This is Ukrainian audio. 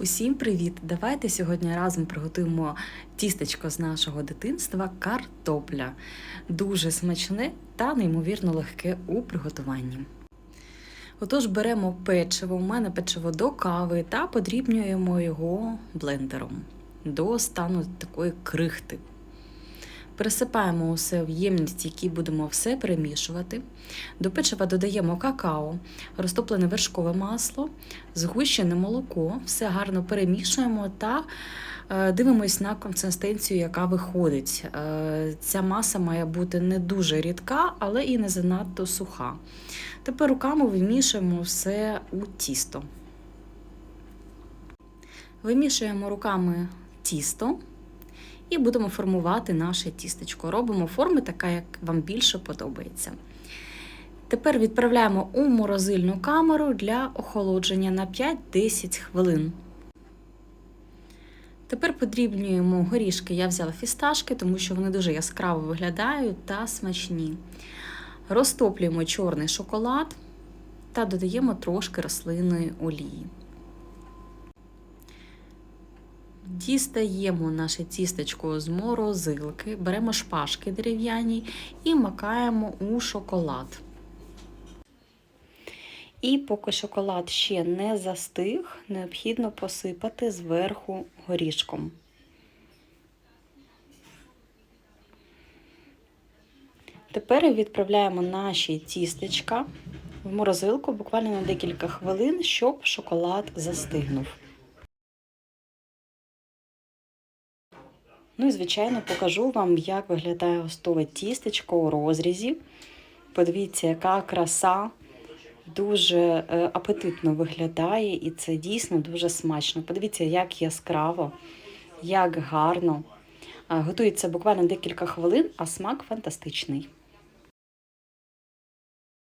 Усім привіт! Давайте сьогодні разом приготуємо тістечко з нашого дитинства картопля. Дуже смачне та неймовірно легке у приготуванні. Отож, беремо печиво, у мене печиво до кави та подрібнюємо його блендером до стану такої крихти. Пересипаємо усе в ємність, в якій будемо все перемішувати. До печива додаємо какао, розтоплене вершкове масло, згущене молоко, все гарно перемішуємо та е, дивимось на консистенцію, яка виходить. Е, Ця маса має бути не дуже рідка, але і не занадто суха. Тепер руками вимішуємо все у тісто. Вимішуємо руками тісто і будемо формувати наше тістечко. Робимо форми така, як вам більше подобається. Тепер відправляємо у морозильну камеру для охолодження на 5-10 хвилин. Тепер подрібнюємо горішки. Я взяла фісташки, тому що вони дуже яскраво виглядають та смачні. Розтоплюємо чорний шоколад та додаємо трошки рослинної олії. Дістаємо наше тістечко з морозилки, беремо шпажки дерев'яні і макаємо у шоколад. І поки шоколад ще не застиг, необхідно посипати зверху горішком. Тепер відправляємо наші тістечка в морозилку буквально на декілька хвилин, щоб шоколад застигнув. Ну і, звичайно, покажу вам, як виглядає гостове тістечко у розрізі. Подивіться, яка краса, дуже е, апетитно виглядає, і це дійсно дуже смачно. Подивіться, як яскраво, як гарно. Е, Готується буквально декілька хвилин, а смак фантастичний.